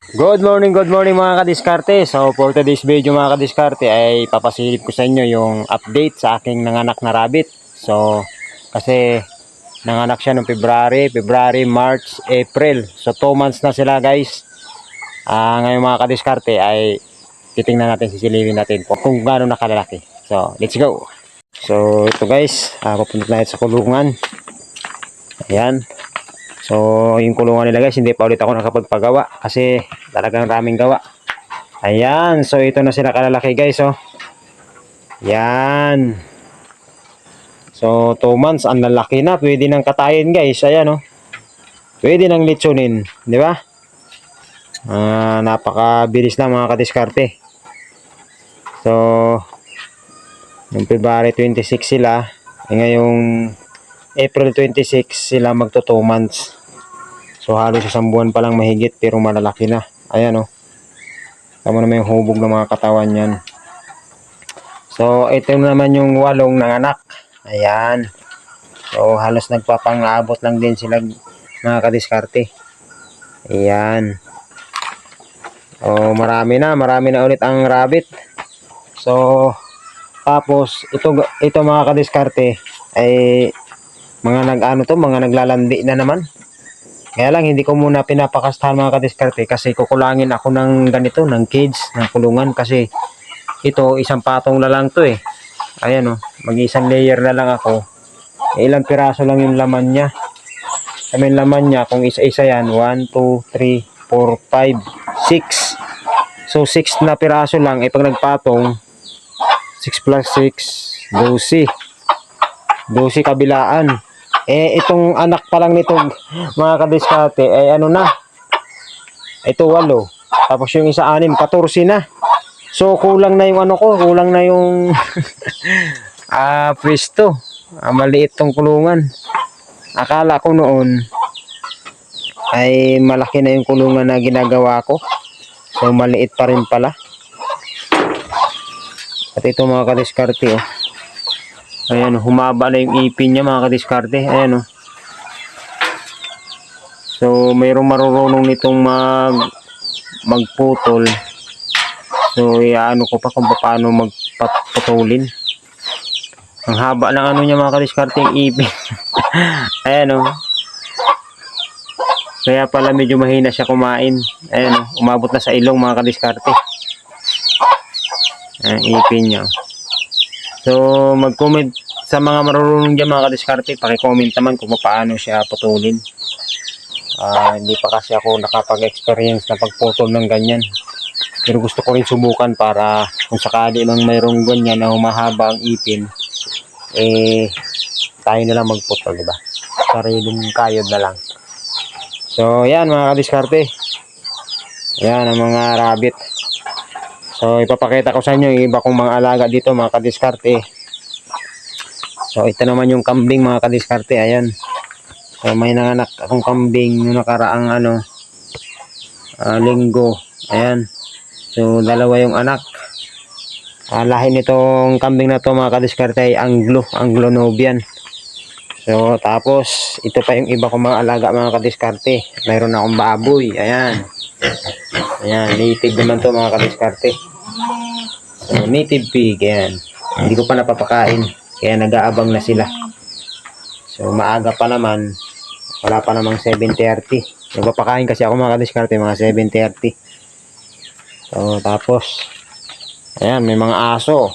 Good morning, good morning mga kadiskarte. So for today's video mga kadiskarte ay papasilip ko sa inyo yung update sa aking nanganak na rabbit. So kasi nanganak siya noong February, February, March, April. So 2 months na sila guys. Ah ngayon mga kadiskarte ay titingnan natin, sisilipin natin kung, kung gaano nakalalaki. So let's go. So ito guys, ah, papunta na sa kulungan. Ayan. So, yung kulungan nila guys, hindi pa ulit ako nakapagpagawa kasi talagang raming gawa. Ayan, so ito na sila kalalaki guys, oh. Yan. So, 2 months, ang lalaki na. Pwede nang katayin guys, ayan, oh. Pwede nang litsunin, di ba? Ah, napakabilis na mga kadiskarte. So, yung February 26 sila, eh, ngayong April 26 sila magto 2 months. So halos isang buwan pa lang mahigit pero malalaki na. Ayan oh. Tama naman yung hubog ng mga katawan niyan. So ito naman yung walong nanganak. Ayan. So halos nagpapangabot lang din sila mga kadiskarte. Ayan. Oh, marami na, marami na ulit ang rabbit. So tapos ito ito mga kadiskarte ay mga nag-ano to, mga naglalandi na naman. Kaya lang hindi ko muna pinapakastahan mga kadiskarte kasi kukulangin ako ng ganito, ng cage, ng kulungan kasi ito isang patong na lang to eh. Ayan oh, mag-isang layer na lang ako. Eh, ilang piraso lang yung laman niya. Kami laman niya kung isa-isa yan, 1, 2, 3, 4, 5, 6. So 6 na piraso lang, eh pag nagpatong 6 plus 6, 12. 12 kabilaan. Eh, itong anak pa lang nito, mga kadiskate, ay ano na, ito walo. Tapos yung isa anim, 14 na. So, kulang na yung ano ko, kulang na yung ah, pwesto. Ah, maliit tong kulungan. Akala ko noon, ay malaki na yung kulungan na ginagawa ko. So, maliit pa rin pala. At ito mga kadiskarte, oh. Ayan, humaba na yung ipin niya mga kadiskarte. Ayan, oh. So, mayroong marurunong nitong mag magputol. So, iaano ko pa kung paano magpaputulin. Ang haba ng ano niya mga kadiskarte yung ipin. Ayan, oh. Kaya pala medyo mahina siya kumain. Ayan, oh. Umabot na sa ilong mga kadiskarte. Ayan, ipin niya. oh. So, mag-comment sa mga marunong dyan mga kadiskarte. Pakicomment naman kung paano siya putulin. Ah, hindi pa kasi ako nakapag-experience na pagputol ng ganyan. Pero gusto ko rin subukan para kung sakali mang mayroong ganyan na humahaba ang ipin, eh, tayo na lang magputol, di ba? Sariling kayod na lang. So, yan mga kadiskarte. Yan ang mga rabbit. So, ipapakita ko sa inyo yung iba kong mga alaga dito, mga kadiskarte. So, ito naman yung kambing, mga kadiskarte. Ayan. So, may nanganak akong kambing yung nakaraang ano, ah, linggo. Ayan. So, dalawa yung anak. Ah, lahi nitong kambing na to, mga kadiskarte, ay Anglo, Anglo-Nobian. So, tapos, ito pa yung iba kong mga alaga, mga kadiskarte. Mayroon akong baboy. Ayan. Ayan, native naman to mga kadiskarte. So, native pig, ayan. Hindi ko pa napapakain. Kaya nag-aabang na sila. So, maaga pa naman. Wala pa namang 7.30. Nagpapakain kasi ako mga kadiskarte, mga 7.30. So, tapos, ayan, may mga aso.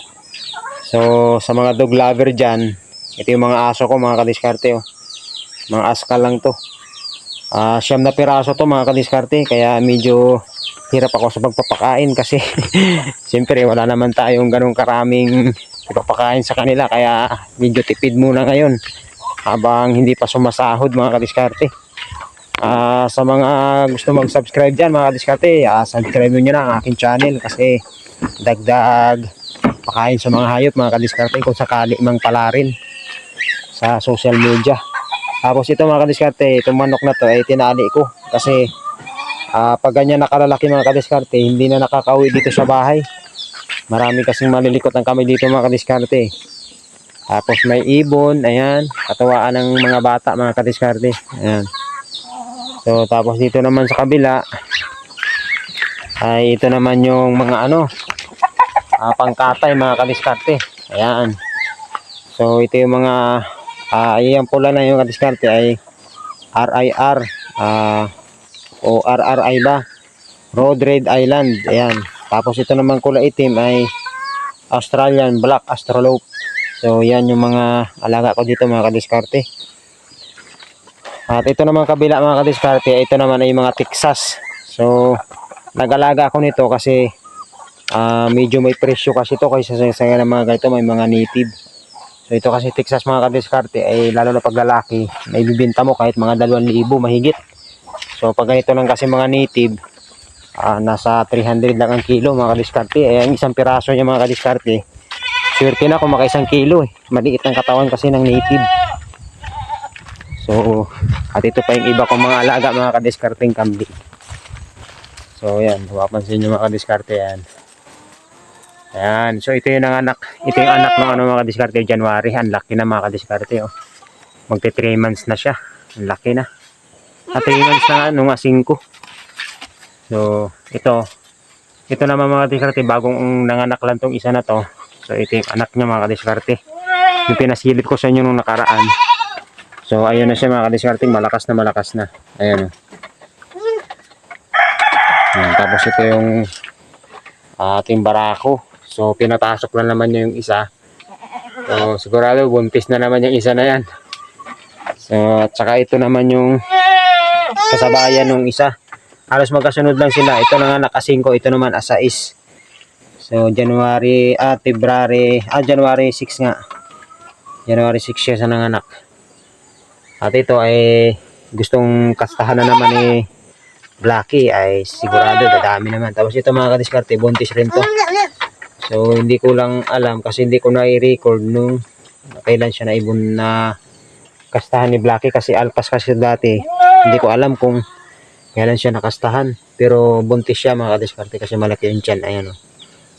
So, sa mga dog lover dyan, ito yung mga aso ko, mga kadiskarte. Oh. Mga askal lang to. Ah, siyam na piraso to mga kadiskarte kaya medyo hirap ako sa pagpapakain kasi siyempre wala naman tayong ganong karaming ipapakain sa kanila kaya medyo tipid muna ngayon habang hindi pa sumasahod mga kadiskarte. Ah, sa mga gusto mag-subscribe diyan mga kadiskarte, ah, subscribe niyo na ang aking channel kasi dagdag pakain sa mga hayop mga kadiskarte kung sakali mang pala rin sa social media. Tapos ito mga kadiskarte, itong manok na to ay tinali ko kasi ah, pag ganyan nakalalaki mga kadiskarte, hindi na nakakauwi dito sa bahay. Marami kasing malilikot ang kami dito mga kadiskarte. Tapos may ibon, ayan, katawaan ng mga bata mga kadiskarte. Ayan. So tapos dito naman sa kabila, ay ito naman yung mga ano, ah, pangkatay mga kadiskarte. Ayan. So ito yung mga, ah, yung pula na yung kadiskarte ay RIR ah, o RRI ba? Road Red Island. Ayan. Tapos ito naman kulay itim ay Australian Black Astrolope. So yan yung mga alaga ko dito mga kadiskarte. At ito naman kabila mga kadiskarte, ito naman ay mga Texas. So nag-alaga ako nito kasi ah, medyo may presyo kasi ito kaysa sa, sa mga ganito may mga native. So ito kasi Texas mga kadiskarte ay lalo na pag lalaki, may bibenta mo kahit mga 2,000 mahigit. So pag ganito lang kasi mga native, ah, nasa 300 lang ang kilo mga kadiskarte. Ay ang isang piraso niya mga kadiskarte, swerte na kung maka isang kilo eh. Maliit ang katawan kasi ng native. So, at ito pa yung iba kong mga alaga mga kadiskarting kambing. So, yan. Mapapansin nyo mga kadiskarte yan. Ayan. So, ito yung anak. Ito yung anak ng ano mga kadiskarte January. Ang laki na mga kadiskarte. Oh. Magte 3 months na siya. Ang laki na. At 3 months na nga, nung 5. So, ito. Ito naman mga kadiskarte. Bagong nanganak lang tong isa na to. So, ito yung anak niya mga kadiskarte. Yung pinasilip ko sa inyo nung nakaraan. So, ayun na siya mga kadiskarting. Malakas na malakas na. Ayan. Ayan, tapos ito yung ating barako. So, pinapasok na naman niya yung isa. So, sigurado buntis na naman yung isa na yan. So, at saka ito naman yung kasabayan ng isa. Halos magkasunod lang sila. Ito na nga naka-5, ito naman asa-is. So, January, ah, February, ah, January 6 nga. January 6 siya sa nanganak. At ito ay gustong kastahan na naman ni Blacky ay sigurado dadami naman. Tapos ito mga kadiskarte, buntis rin to. So hindi ko lang alam kasi hindi ko na-record nung kailan siya naibon na kastahan ni Blacky kasi alpas kasi dati. Hindi ko alam kung kailan siya nakastahan. Pero buntis siya mga kadiskarte kasi malaki yung tiyan. Ayan o.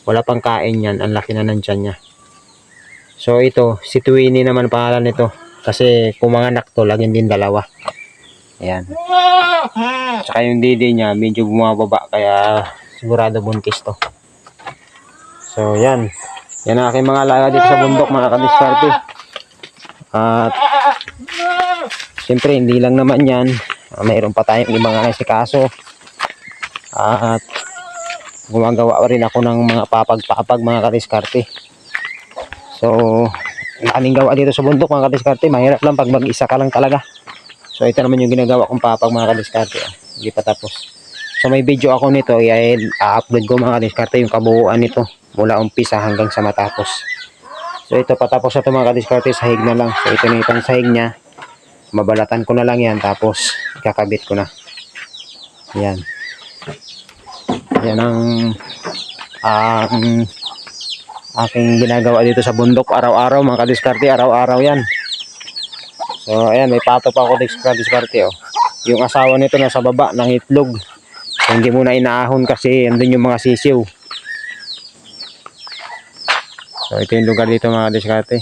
Wala pang kain yan. Ang laki na ng tiyan niya. So ito, si Twinnie naman pangalan nito. Kasi kung mga anak to, laging din dalawa. Ayan. Tsaka yung didi niya, medyo bumababa. Kaya sigurado buntis to. So, yan. Yan ang aking mga alaga dito sa bundok, mga kadiskarte. At, siyempre, hindi lang naman yan. Ah, mayroon pa tayong ibang kaso. At, gumagawa rin ako ng mga papag-papag, mga kadiskarte. So, aming gawa dito sa bundok mga kadiskarte. Mahirap lang pag mag-isa ka lang talaga. So ito naman yung ginagawa kong papag mga kadiskarte. ah. Hindi pa tapos. So may video ako nito. I-upload ko mga kadiskarte yung kabuuan nito. Mula umpisa hanggang sa matapos. So ito patapos na ito mga kadiskarte. Sahig na lang. So ito na itong sahig niya. Mabalatan ko na lang yan. Tapos kakabit ko na. Yan. Yan ang ang aking ginagawa dito sa bundok araw-araw mga kadiskarte araw-araw yan so ayan may pato pa ako dis- kadiskarte oh. yung asawa nito nasa baba ng itlog so, hindi muna inaahon kasi andun yung mga sisiw so ito yung lugar dito mga kadiskarte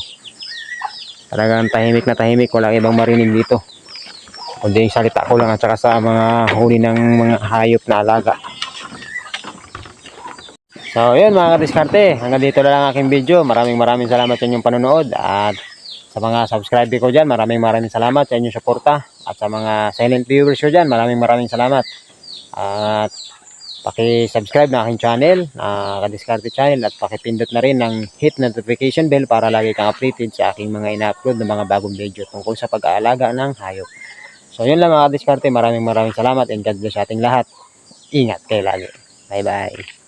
talagang tahimik na tahimik walang ibang marinig dito kundi yung salita ko lang at saka sa mga huli ng mga hayop na alaga So, yun mga kadiskarte. Hanggang dito na lang aking video. Maraming maraming salamat sa inyong panonood. At sa mga subscriber ko dyan, maraming maraming salamat sa inyong suporta. At sa mga silent viewers ko dyan, maraming maraming salamat. At paki-subscribe na aking channel, na Kadiskarte channel. At pakipindot na rin ng hit notification bell para lagi kang updated sa aking mga ina-upload ng mga bagong video tungkol sa pag-aalaga ng hayop. So, yun lang mga kadiskarte. Maraming maraming salamat and God bless sa ating lahat. Ingat kayo lagi. Bye-bye.